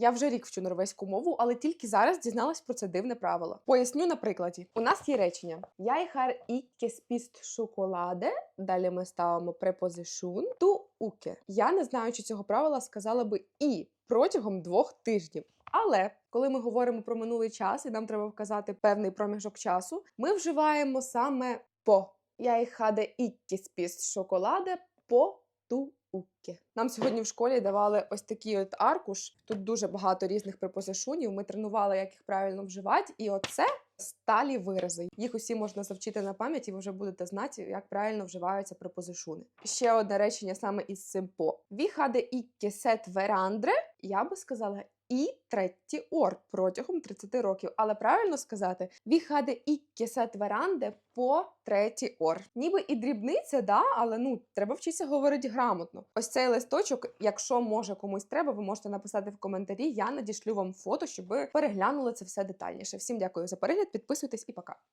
Я вже рік вчу норвезьку мову, але тільки зараз дізналась про це дивне правило. Поясню на прикладі. У нас є речення: Я har ikke spist шоколаде. Далі ми ставимо препозишун ту уке. Я, не знаючи цього правила, сказала би і протягом двох тижнів. Але коли ми говоримо про минулий час і нам треба вказати певний проміжок часу, ми вживаємо саме по. Я хаде ikke spist шоколаде по ту уке. Нам сьогодні в школі давали ось такий от аркуш. Тут дуже багато різних припозишунів. Ми тренували, як їх правильно вживати, і оце сталі вирази. Їх усі можна завчити на пам'ять, і ви вже будете знати, як правильно вживаються припозишуни. Ще одне речення саме із цим по. Ві хаде ikke сет верандре. Я би сказала і третій ор протягом 30 років. Але правильно сказати, ві хаде ikke сет веранде по третій ор. Ніби і дрібниця, да, але ну треба вчитися говорити грамотно. Ось цей листочок, якщо може комусь треба, ви можете написати в коментарі. Я надішлю вам фото, щоб ви переглянули це все детальніше. Всім дякую за перегляд, підписуйтесь і пока.